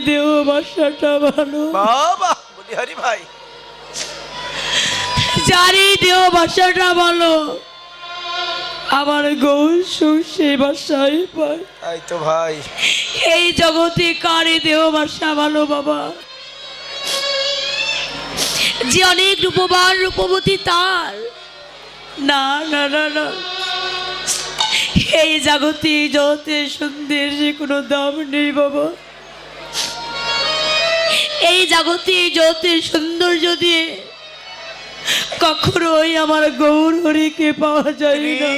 দেহ বাসাটা ভালো। বাবা হরি ভাই। যারই দেহ বাসাটা ভালো। আমার গৌর সুখ সেই বাসায় পায়। তাই তো ভাই। এই জগতে কারে দেহ বাসা ভালো বাবা? যে অনেক রূপবান রূপবতী তার। না না না না। এই জগতে জগতে সুন্দর যে কোনো দাম নেই বাবা। এই জগতে জগতে সৌন্দর্য দিয়ে কখনোই আমার গৌর হরিকে পাওয়া যায় না।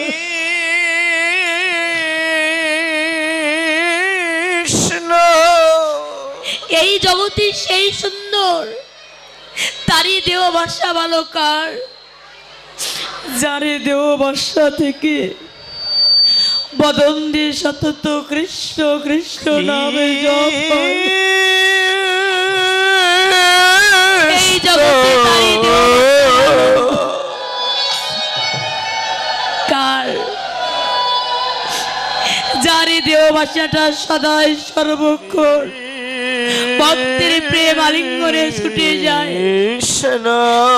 এই জগতে সেই সুন্দর তারই দেহ বাসা ভালো কার? যারে দেহ বাসা থেকে বদন দিয়ে সতত কৃষ্ণ কৃষ্ণ নামে জপ জগতে কার? যারে দেহ সদাই সর্বক্ষণ ভক্তের প্রেম আলিঙ্গনে ছুটে যায়।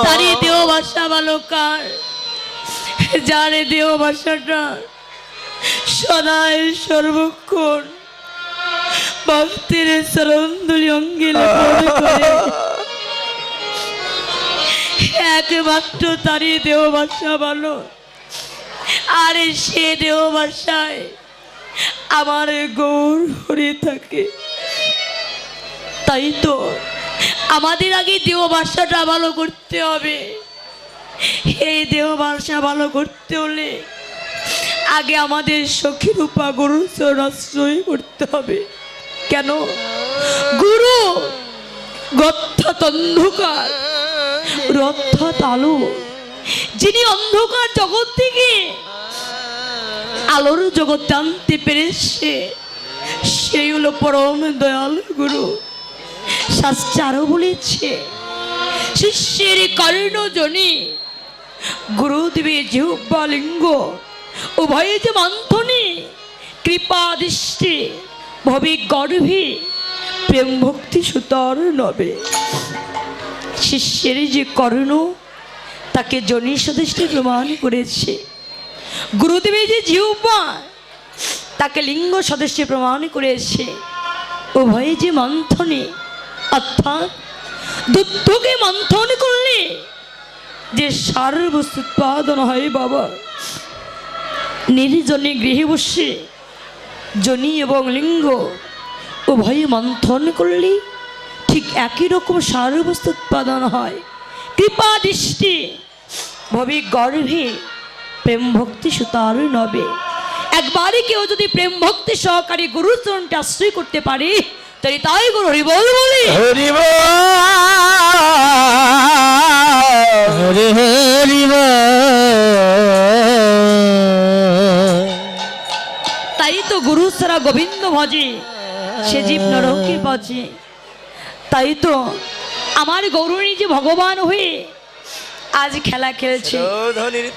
তারই ভাষা ভালো কার? যারে সদাই সর্বক্ষণ ভক্তের চরণদুলি অঙ্গে করে। একমাত্র তারই দেহ ভাষা ভালো। আর সে দেহ ভাষায় আমার গৌর হরে থাকে। তাই তো আমাদের আগে দেহ বাসাটা ভালো করতে হবে। এই দেহ বাসা ভালো করতে হলে আগে আমাদের সখী রূপা গুরু চরণাশ্রয় করতে হবে। কেন? গুরু গর্থাৎ অন্ধকার। রথাৎ আলো যিনি অন্ধকার জগৎ থেকে আলোর জগৎ আনতে পেরেছে, সেই হলো পরম দয়াল গুরু। শাস্ত্রে আরও বলেছে, শিষ্যের কর্ণজনী গুরুদেবের জিহ্বা লিঙ্গ, উভয়ে যে মন্থনে কৃপা দৃষ্টি, ভবে গর্ভে প্রেম ভক্তি সুতর নবে। শিষ্যের যে কর্ণ তাকে জনী সদৃষ্টি প্রমাণ করেছে। গুরুদেবের যে জিহ্বা, তাকে লিঙ্গ সদস্য প্রমাণ করেছে। উভয়ে যে মন্থনে, অর্থাৎ দুধকে মন্থন করলে যে সার বস্তু উৎপাদন হয় বাবা। নির্জনে গৃহে বসে জনি এবং লিঙ্গ উভয়ে মন্থন করলে ঠিক একই রকম সার বস্তু উৎপাদন হয়। কৃপা দৃষ্টি ভবে গর্ভে প্রেম ভক্তি সুতার নবে। একবারে কেউ যদি প্রেম ভক্তি সহকারী গুরুচরণকে আশ্রয় করতে পারে তাই তাই গুরু হরিবল বলি। হরি হরি তাই তো গুরু সারা গোবিন্দ ভজে সে জীব নরকে বাজে। তাই তো আমার গৌরণী যে ভগবান হয়ে আজ খেলা খেলছে।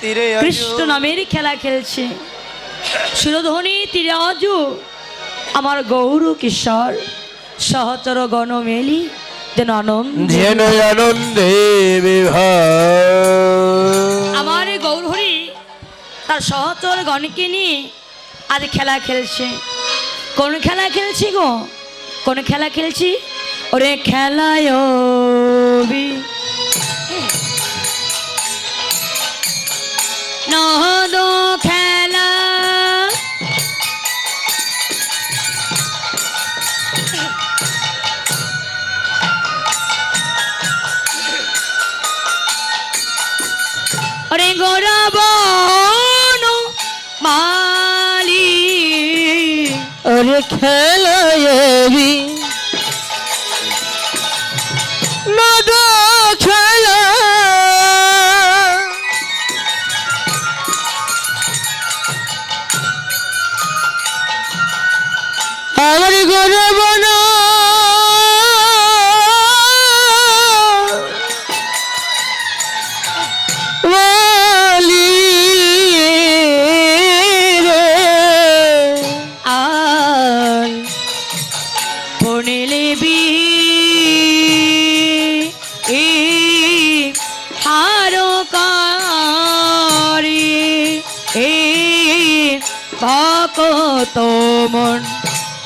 তীরে কৃষ্ণ নামের খেলা খেলছে। সুরধ্বনি তিরাজু আমার গৌর কিশোর সহচর গণ মেলি যেন আনন্দ। যেন আনন্দে বিভা আমার গৌরহরি তার সহচর গণকে নিয়ে আজ খেলা খেলছে। কোন খেলা খেলছি গো? কোন খেলা খেলছি? ওরে খেলায় নহদ খেলা। ওরে গোরাবন মালি। আরে খেলায়বি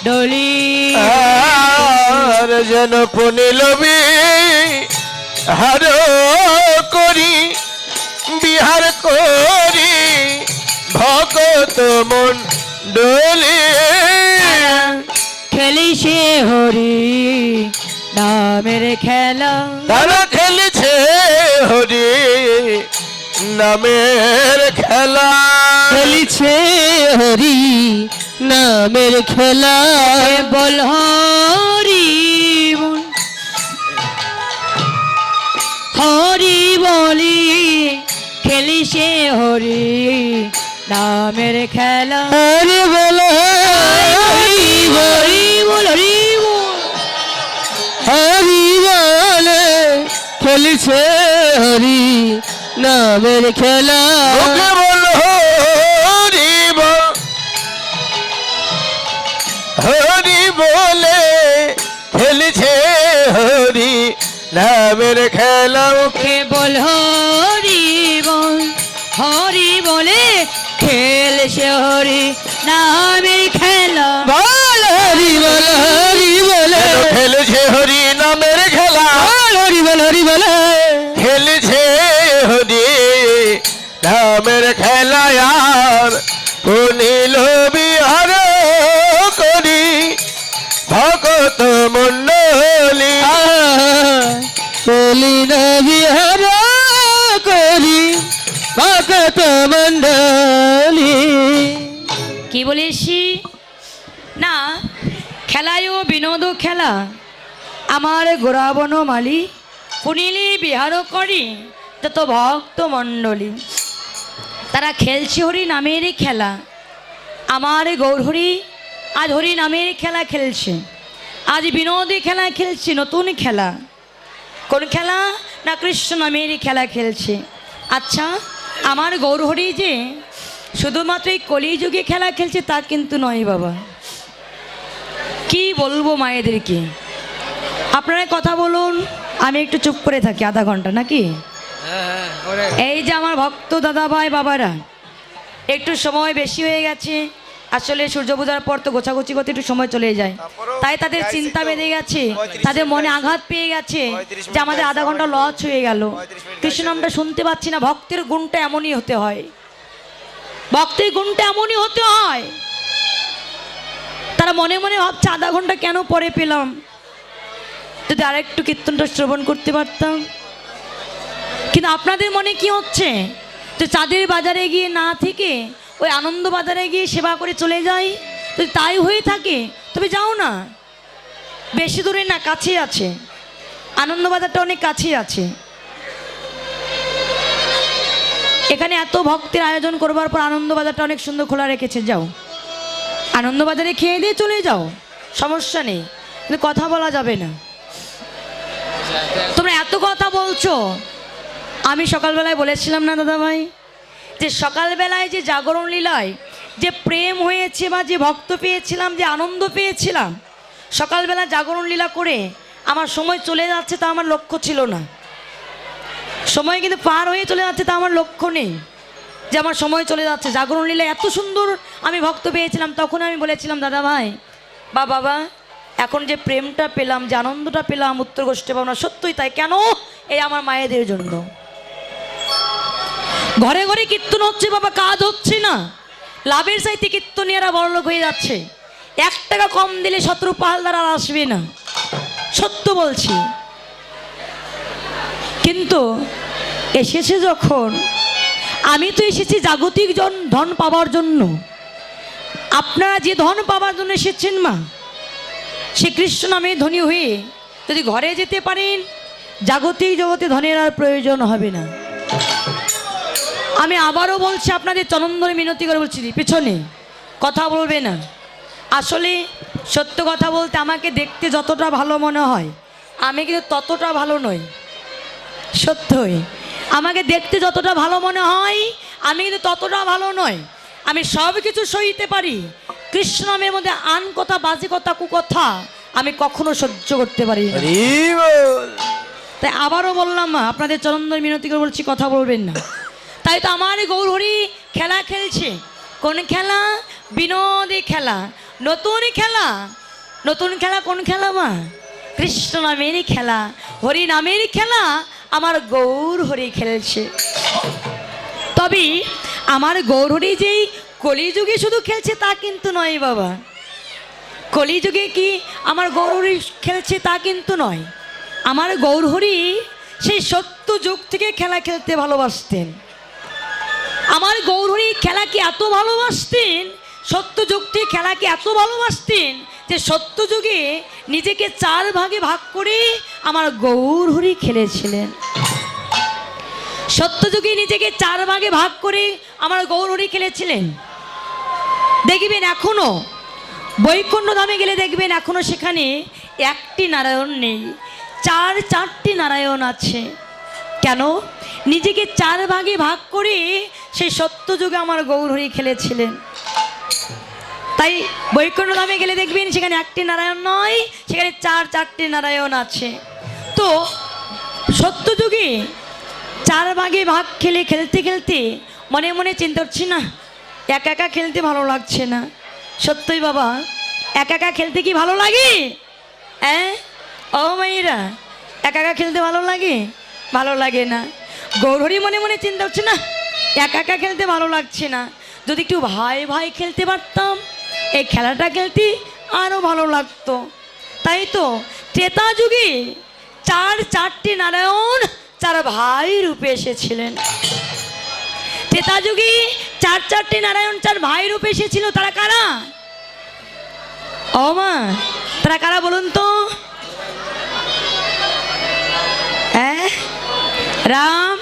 ডলি আর যেন পুনিলবি হার করি বিহার করি ভগত মন ডলি খেলি সে হরি নামের খেলা। তারা খেলেছে হরি নামের খেলা। খেলিছে হরি নামের খেলা বল হরি হরি বলি খেলি সে হরি নামের খেলা। হরি বল হরি বল হরি বল হরি বল। হরি বলে খেলিছে হরি নামের খেলা। নামের খেলা কে বল হরি বল হরি বলে খেল সে হরি নামের খেলা। বল হরি বল হরি বলে। খেলেছে হরি নামের খেলা। বল হরি বল হরি বলে। খেলেছে হরি নামের খেলা আর পুনিল বিহার করি। ভগত মন্ডলী বলি না করি ভগত মন্ডলী কি বলেছি না, খেলায় ও বিনোদ খেলা। আমার গোরাবন মালি পুনিলি বিহার করি, তত ভক্ত মণ্ডলী। তারা খেলছে হরি নামেরই খেলা। আমার গৌরহরি আজ হরি নামের খেলা খেলছে। আজ বিনোদী খেলা খেলছি নতুন খেলা। কোন খেলা? না কৃষ্ণ নামেরই খেলা খেলছে। আচ্ছা আমার গৌরহরি যে শুধুমাত্র এই কলিযুগে খেলা খেলছে তা কিন্তু নয় বাবা। কি বলব মায়েদেরকে? আপনারা কথা বলুন আমি একটু চুপ করে থাকি আধা ঘণ্টা নাকি? এই যে আমার ভক্ত দাদা ভাই বাবারা একটু সময় বেশি হয়ে গেছে আসলে সূর্য পূজার পর তো গোছাগুছি করতে একটু সময় চলে যায়। তাই তাদের চিন্তা বেঁধে গেছে। তাদের মনে আঘাত পেয়ে গেছে যে আমাদের আধা ঘণ্টা লস হয়ে গেল। কৃষ্ণ নামটা শুনতে পাচ্ছি না ভক্তের গুণটা এমনই হতে হয়। ভক্তের গুণটা এমনই হতে হয়। তারা মনে মনে ভাবছে আধা ঘণ্টা কেন পরে পেলাম? যদি আরেকটু কীর্তনটা শ্রবণ করতে পারতাম। কিন্তু আপনাদের মনে কি হচ্ছে? তো চাঁদের বাজারে গিয়ে না থেকে ওই আনন্দ বাজারে গিয়ে সেবা করে চলে যাই। যদি তাই হয়ে থাকে, তবে যাও না। বেশি দূরে না কাছে আছে। আনন্দ বাজারটা অনেক কাছেই আছে। এখানে এত ভক্তের আয়োজন করবার পর আনন্দ বাজারটা অনেক সুন্দর খোলা রেখেছে, যাও। আনন্দ বাজারে খেয়ে দিয়ে চলে যাও। সমস্যা নেই, কিন্তু কথা বলা যাবে না। তোমরা এত কথা বলছো। আমি সকালবেলায় বলেছিলাম না দাদা ভাই যে সকালবেলায় যে জাগরণ লীলায় যে প্রেম হয়েছে বা যে ভক্ত পেয়েছিলাম, যে আনন্দ পেয়েছিলাম, সকালবেলা জাগরণ লীলা করে আমার সময় চলে যাচ্ছে তা আমার লক্ষ্য ছিল না। সময় কিন্তু পার হয়ে চলে যাচ্ছে তা আমার লক্ষ্য নেই যে আমার সময় চলে যাচ্ছে। জাগরণ লীলা এত সুন্দর আমি ভক্ত পেয়েছিলাম, তখন আমি বলেছিলাম, দাদা ভাই বা বাবা, এখন যে প্রেমটা পেলাম, যে আনন্দটা পেলাম, উত্তর গোষ্ঠী পাবনা, সত্যই তাই। কেন? এই আমার মায়েদের জন্য। ঘরে ঘরে কীর্তন হচ্ছে, বাবা, কাজ হচ্ছে না। লাভের চাইতে কীর্তনীয়রা বড়লোক হয়ে যাচ্ছে। এক টাকা কম দিলে শত্রু পাহালদার আর আসবে না। সত্য বলছি। কিন্তু এসেছে যখন, আমি তো এসেছি জাগতিক জন, ধন পাওয়ার জন্য। আপনারা যে ধন পাওয়ার জন্য এসেছেন মা, সে কৃষ্ণ নামে ধনী হয়ে যদি ঘরে যেতে পারেন, জাগতিক জগতে ধনের আর প্রয়োজন হবে না। আমি আবারও বলছি আপনাদের চরণধরে মিনতি করে বলছি পেছনে কথা বলবে না। আসলে সত্য কথা বলতে আমাকে দেখতে যতটা ভালো মনে হয় আমি কিন্তু ততটা ভালো নই। সত্যই আমাকে দেখতে যতটা ভালো মনে হয় আমি কিন্তু ততটা ভালো নয় আমি সব কিছু সইতে পারি কৃষ্ণ নামের মধ্যে আন কথা বাজে কথা কুকথা আমি কখনো সহ্য করতে পারি তাই আবারও বললাম আপনাদের চরণদয় মিনতি করে বলছি কথা বলবেন না। তাই তো আমার গৌরহরি খেলা খেলছে। কোন খেলা? বিনোদী খেলা। নতুন খেলা? নতুন খেলা কোন খেলা মা কৃষ্ণ নামেরই খেলা। হরি নামের খেলা আমার গৌর হরি খেলছে। তবে আমার গৌরহরি যেই কলিযুগে শুধু খেলছে তা কিন্তু নয় বাবা। কলিযুগে কি আমার গৌরহরি খেলছে তা কিন্তু নয়। আমার গৌরহরি সেই সত্য যুগ থেকে খেলা খেলতে ভালোবাসতেন। আমার গৌরহরি খেলাকে এত ভালোবাসতেন সত্য যুগ খেলাকে এত ভালোবাসতেন, যে সত্য যুগে নিজেকে চার ভাগে ভাগ করে আমার গৌরহরি খেলেছিলেন। সত্যযুগে নিজেকে চার ভাগে ভাগ করে আমার গৌরহরি খেলেছিলেন। দেখবেন এখনও, বৈকুণ্ঠ ধামে গেলে দেখবেন এখনও সেখানে একটি নারায়ণ নেই, চার চারটি নারায়ণ আছে। কেন? নিজেকে চার ভাগে ভাগ করে সেই সত্যযুগে আমার গৌরহরি খেলেছিলেন। তাই বৈকুণ্ঠ ধামে গেলে দেখবেন সেখানে একটি নারায়ণ নয়, সেখানে চার, চারটি নারায়ণ আছে। তো সত্যযুগে চার ভাগে ভাগ খেলে, খেলতে খেলতে মনে মনে চিন্তা হচ্ছে না, একা একা খেলতে ভালো লাগছে না। সত্যই বাবা, একা একা খেলতে কি ভালো লাগে? হ্যাঁ ও মাইরা একা একা খেলতে ভালো লাগে? ভালো লাগে না। গৌরহরি মনে মনে চিন্তা হচ্ছে না একা একা খেলতে ভালো লাগছে না। যদি একটু ভাই ভাই খেলতে পারতাম, এই খেলাটা খেলতে আরও ভালো লাগতো। তাই তো ত্রেতা যুগে চার চারটি নারায়ণ, চার ভাই রূপে এসেছিলেন। ত্রেতা যুগে চার চারটি নারায়ণ, চার ভাই রূপে এসেছিল, তারা কারা? ও মা, তারা কারা বলুন তো? হ্যাঁ রাম,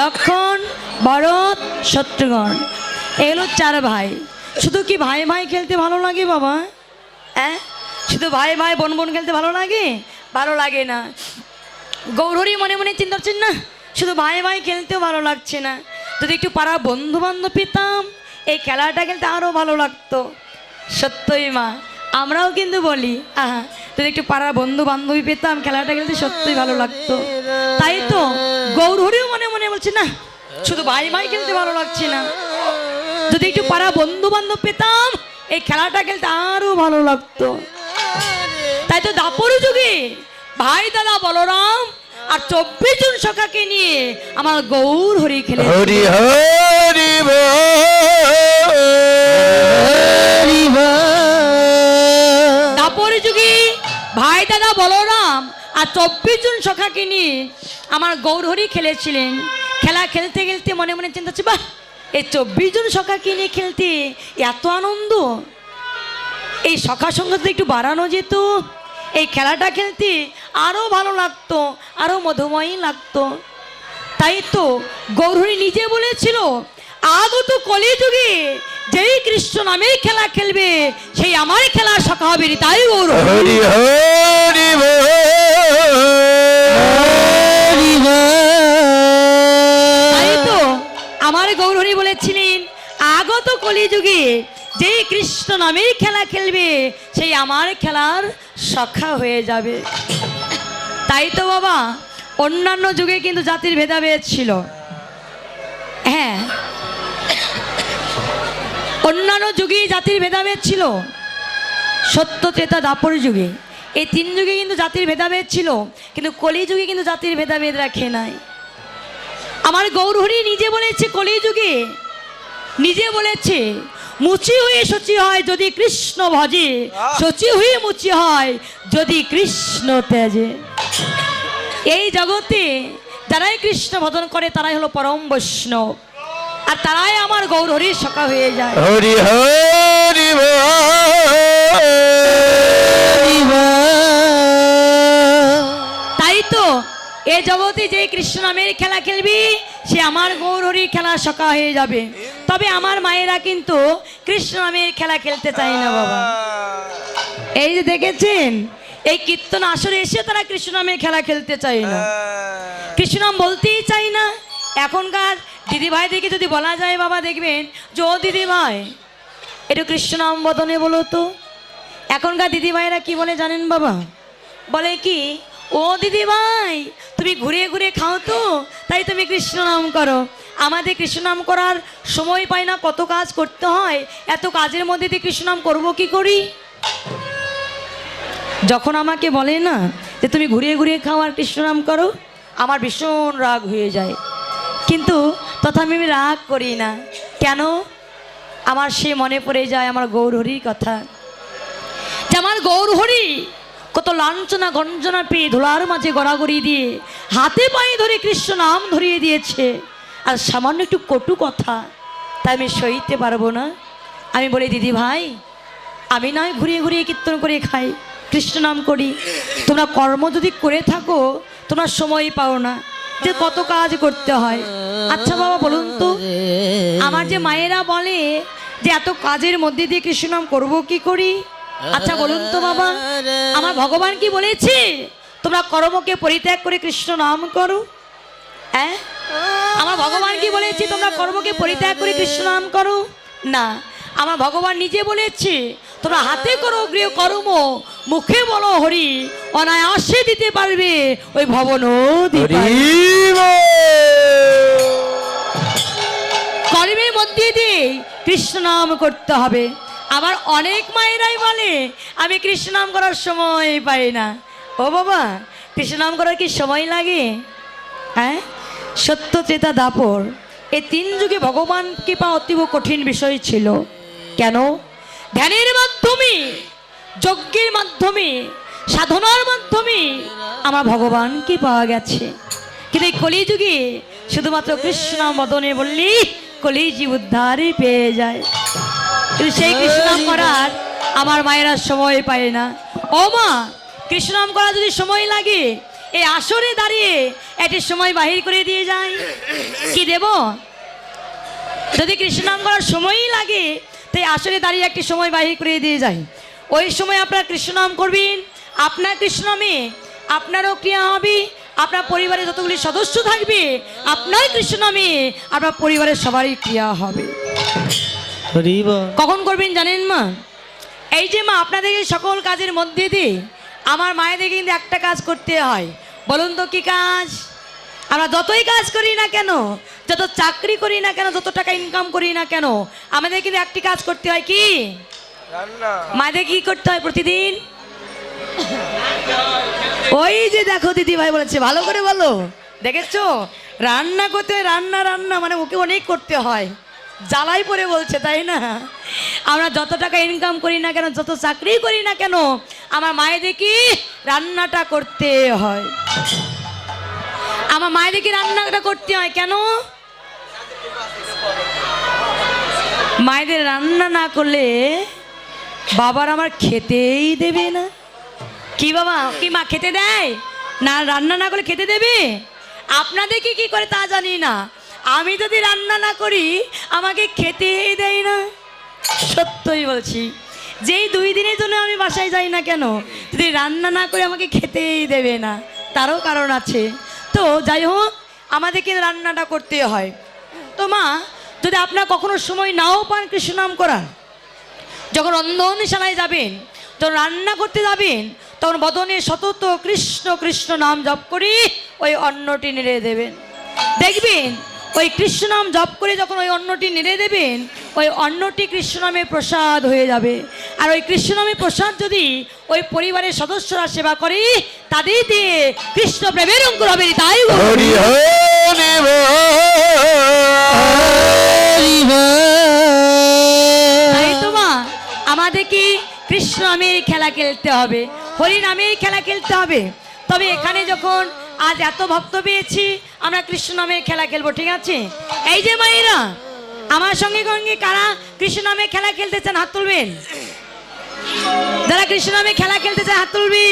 লক্ষণ ভরত, শত্রুঘ্ন। এগুলো চার ভাই। শুধু কি ভাই ভাই খেলতে ভালো লাগে বাবা? হ্যাঁ শুধু ভাই ভাই, বোন বোন খেলতে ভালো লাগে? ভালো লাগে না। গৌরহরি মনে মনে চিন্তা করছেন না? শুধু ভাই ভাই খেলতেও ভালো লাগছে না। যদি একটু পাড়া বন্ধু বান্ধব পেতাম, এই খেলাটা খেলতে আরও ভালো লাগতো। সত্যই মা, আমরাও কিন্তু বলি, আহা, যদি একটু পাড়ার বন্ধু বান্ধবী পেতাম, খেলাটা খেলতে সত্যই ভালো লাগতো। তাই তো গৌরহরিও মনে মনে বলছে, না শুধু ভাই ভাই খেলতে ভালো লাগছে না। যদি একটু পাড়া বন্ধু বান্ধব পেতাম এই খেলাটা খেলতে আরও ভালো লাগতো। তাই তো দাপর যুগে ভাই দাদা বলরাম আর চব্বিশ জন সখাকে নিয়ে আমার গৌর হরি খেলে হরি হরি। দাপর যুগে ভাই দাদা বলরাম আর চব্বিশ জন সখাকে নিয়ে আমার গৌর হরি খেলেছিলেন। খেলা খেলতে খেলতে মনে মনে চিন্তা হচ্ছে, বাহ এই চব্বিশ জন সখাকে নিয়ে খেলতে? এত আনন্দ? এই সখা সঙ্গে তো একটু বাড়ানো যেত। এই খেলাটা খেলতে আরও ভালো লাগতো আরও মধুময়ী লাগতো। তাই তো গৌরহরি নিজে বলেছিল, আগত কলিযুগে যেই কৃষ্ণ নামের খেলা খেলবে, সেই আমার খেলা সখা হবে তাই গৌর আগত কলিযুগে যেই কৃষ্ণ নামের খেলা খেলবে, সেই আমার খেলার সখা হয়ে যাবে। তাই তো বাবা, অন্যান্য যুগে কিন্তু জাতির ভেদাভেদ ছিল। হ্যাঁ অন্যান্য যুগে জাতির ভেদাভেদ ছিল। সত্য ত্রেতা দাপর যুগে। এই তিন যুগে কিন্তু জাতির ভেদাভেদ ছিল, কিন্তু কলি যুগে কিন্তু জাতির ভেদাভেদ রাখে নাই। আমার গৌরহরি নিজে বলেছে কলি যুগে নিজে বলেছে মুচি হয়ে সচি হয় যদি কৃষ্ণ ভজে সচি হয়ে মুচি হয় যদি কৃষ্ণ তেজে। এই জগতে যারাই কৃষ্ণ ভজন করে তারাই হলো পরম বৈষ্ণব। আর তারাই আমার গৌরহরির সকা হয়ে যায়। হরি হরি হরি এ জগতে যে কৃষ্ণ নামের খেলা খেলবি সে আমার গৌরহরির খেলা সকা হয়ে যাবে। তবে আমার মায়েরা কিন্তু কৃষ্ণ নামের খেলা খেলতে চায় না বাবা। এই যে দেখেছেন এই কীর্তন আসরে এসে তারা কৃষ্ণ নামের খেলা খেলতে চায় না। কৃষ্ণ নাম বলতেই চাই না। এখনকার দিদি ভাইদেরকে যদি বলা যায় বাবা দেখবেন যে ও দিদি ভাই একটু কৃষ্ণ নাম বদনে বলো তো। এখনকার দিদিভাইরা কি বলে জানেন বাবা? বলে কি ও দিদিভাই, তুমি ঘুরে ঘুরে খাও তো, তাই তুমি কৃষ্ণ নাম করো। আমাদের কৃষ্ণ নাম করার সময় পাই না, কত কাজ করতে হয়, এত কাজের মধ্যে দিয়ে কৃষ্ণ নাম করব কি করি? যখন আমাকে বলে না যে তুমি ঘুরিয়ে ঘুরিয়ে খাও আর কৃষ্ণ নাম করো, আমার ভীষণ রাগ হয়ে যায়। কিন্তু তথাপি আমি রাগ করি না। কেন? আমার সে মনে পড়ে যায় আমার গৌরহরির কথা। যে আমার গৌরহরি কত লাঞ্ছনা গঞ্জনা পেয়ে ধুলার মাঝে গড়াগড়ি দিয়ে, হাতে পায়ে ধরে কৃষ্ণ নাম ধরিয়ে দিয়েছে। আর সামান্য একটু কটু কথা তাই আমি সইতে পারব না। আমি বলি, দিদি ভাই, আমি নয় ঘুরিয়ে ঘুরিয়ে কীর্তন করে খাই, কৃষ্ণ নাম করি। তোমরা কর্ম যদি করে থাকো, তোমরা সময় পাও না। যে কত কাজ করতে হয়। আচ্ছা বাবা, বলুন তো, আমার যে মায়েরা বলে যে, এত কাজের মধ্যে দিয়ে কৃষ্ণ নাম করব কি করি? আচ্ছা বলুন তো বাবা আমার ভগবান কি বলেছে? তোমরা কর্মকে পরিত্যাগ করে কৃষ্ণ নাম করো। হ্যাঁ? আমার ভগবান কি বলেছে? তোমরা কর্মকে পরিত্যাগ করে কৃষ্ণ নাম করো। না আমার ভগবান নিজে বলেছে তোমরা হাতে করো গৃহ কর্ম মুখে বলো হরি অনায়াসে দিতে পারবে ওই ভবন কর্মের মধ্যে দিয়ে কৃষ্ণ নাম করতে হবে। আবার অনেক মায়েরাই বলে, আমি কৃষ্ণ নাম করার সময় পাই না। ও বাবা, কৃষ্ণ নাম করার কি সময় লাগে? হ্যাঁ? সত্য চেতা দাপর। এই তিন যুগে ভগবানকে পাওয়া অতীব কঠিন বিষয় ছিল। কেন? ধ্যানের মাধ্যমে, যজ্ঞের মাধ্যমে, সাধনার মাধ্যমে আমার ভগবানকে পাওয়া গেছে। কিন্তু এই কলিযুগে শুধুমাত্র কৃষ্ণ মদনে বললি কলিজি উদ্ধারই পেয়ে যায়। কিন্তু সেই কৃষ্ণনাম করার আমার মায়েরা সময় পায় না। ও মা কৃষ্ণনাম করা যদি সময় লাগে এই আসরে দাঁড়িয়ে একটি সময় বাহির করে দিয়ে যায় কি দেব? যদি কৃষ্ণনাম করার সময়ই লাগে তাই আসরে দাঁড়িয়ে একটি সময় বাহির করে দিয়ে যায় ওই সময় আপনার কৃষ্ণনাম করবেন আপনার কৃষ্ণনামে আপনারও ক্রিয়া হবে আপনার পরিবারে যতগুলি সদস্য থাকবে আপনার কৃষ্ণনামে আপনার পরিবারের সবারই ক্রিয়া হবে। কখন করবেন জানেন মা? এই যে মা আপনাদের সকল কাজের মধ্যে দিয়ে আমার মায়েদের কিন্তু একটা কাজ করতে হয়। বলুন তো কি কাজ? আমরা যতই কাজ করি না কেন যত চাকরি করি না কেন যত টাকা ইনকাম করি না কেন আমাদের কিন্তু একটি কাজ করতে হয় কি? মায়েদের কি করতে হয় প্রতিদিন? ওই যে দেখো দিদি ভাই বলেছে ভালো করে বলো। দেখেছ? রান্না করতে হয় রান্না রান্না মানে ওকে অনেক করতে হয়। জ্বালাই পরে বলছে, তাই না? আমরা যত টাকা ইনকাম করি না কেন, যত চাকরি করি না কেন, আমার মায়ে কি রান্নাটা করতে হয়? আমার মায়ে কি রান্নাটা করতে হয় কেন? মায়েদের রান্না না করলে বাবার আমার খেতেই দেবে না। কি বাবা, কি মা খেতে দেয়? না, রান্না না করলে খেতে দেবে? আপনাদেরকে কি করে তা জানি না। আমি যদি রান্না না করি, আমাকে খেতেই দেয় না। সত্যই বলছি। যেই দুই দিনের জন্য আমি বাসায় যাই না কেন, যদি রান্না না করে আমাকে খেতেই দেবে না, তারও কারণ আছে। তো যাই হোক, আমাদেরকে রান্নাটা করতে হয়। তো মা, যদি আপনার কখনো সময় নাও পান কৃষ্ণ নাম করার, যখন রন্ধনশালায় যাবেন, যখন রান্না করতে যাবেন, তখন বদনে সতত কৃষ্ণ কৃষ্ণ নাম জপ করে, ওই অন্নটি নেড়ে দেবেন। দেখবেন ওই কৃষ্ণ নাম জপ করে যখন ওই অন্নটি নেড়ে দেবেন ওই অন্নটি কৃষ্ণ নামে প্রসাদ হয়ে যাবে। আর ওই কৃষ্ণ নামে প্রসাদ যদি ওই পরিবারের সদস্যরা সেবা করে তাদের দিয়ে কৃষ্ণ প্রেমের অঙ্কুর হবে তাই বলব। হরি হরি হরি তাই বল। তো মা আমাদের কি কৃষ্ণ নামের খেলা খেলতে হবে? হরি নামের খেলা খেলতে হবে? তবে এখানে যখন আজ এত ভক্ত পেয়েছি আমরা কৃষ্ণ নামের খেলা খেলব, ঠিক আছে? এই যে মায়েরা, আমার সঙ্গে সঙ্গে কারা কৃষ্ণ নামে খেলা খেলতে চান হাত তুলবেন? যারা কৃষ্ণ নামে খেলা খেলতে চায় হাত তুলবি।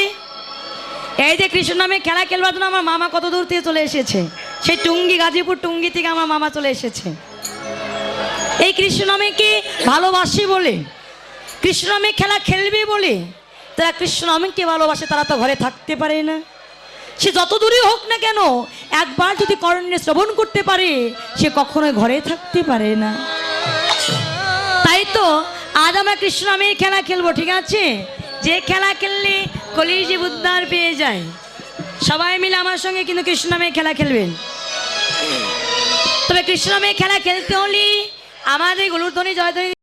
এই যে কৃষ্ণ নামে খেলা খেলবার জন্য আমার মামা কত দূর থেকে চলে এসেছে। সেই টুঙ্গি, গাজীপুর টুঙ্গি থেকে আমার মামা চলে এসেছে। এই কৃষ্ণ নামে কে ভালোবাসে বলে, কৃষ্ণ নামে খেলা খেলবে বলে তারা কৃষ্ণ নামকে ভালোবাসে তারা তো ঘরে থাকতে পারে না। সে যত দূরই হোক না কেন, একবার যদি করণ্যে শ্রবণ করতে পারে, সে কখনো ঘরে থাকতে পারে না। তাই তো আজ আমরা কৃষ্ণ আমি খেলা খেলব, ঠিক আছে? যে খেলা খেললে কলিজীব উদ্ধার পেয়ে যায়। সবাই মিলে আমার সঙ্গে কিন্তু কৃষ্ণ নামে খেলা খেলবেন। তবে কৃষ্ণ নামে খেলা খেলতে হলে আমাদের গুলুর ধ্বনি জয়ধ্বনি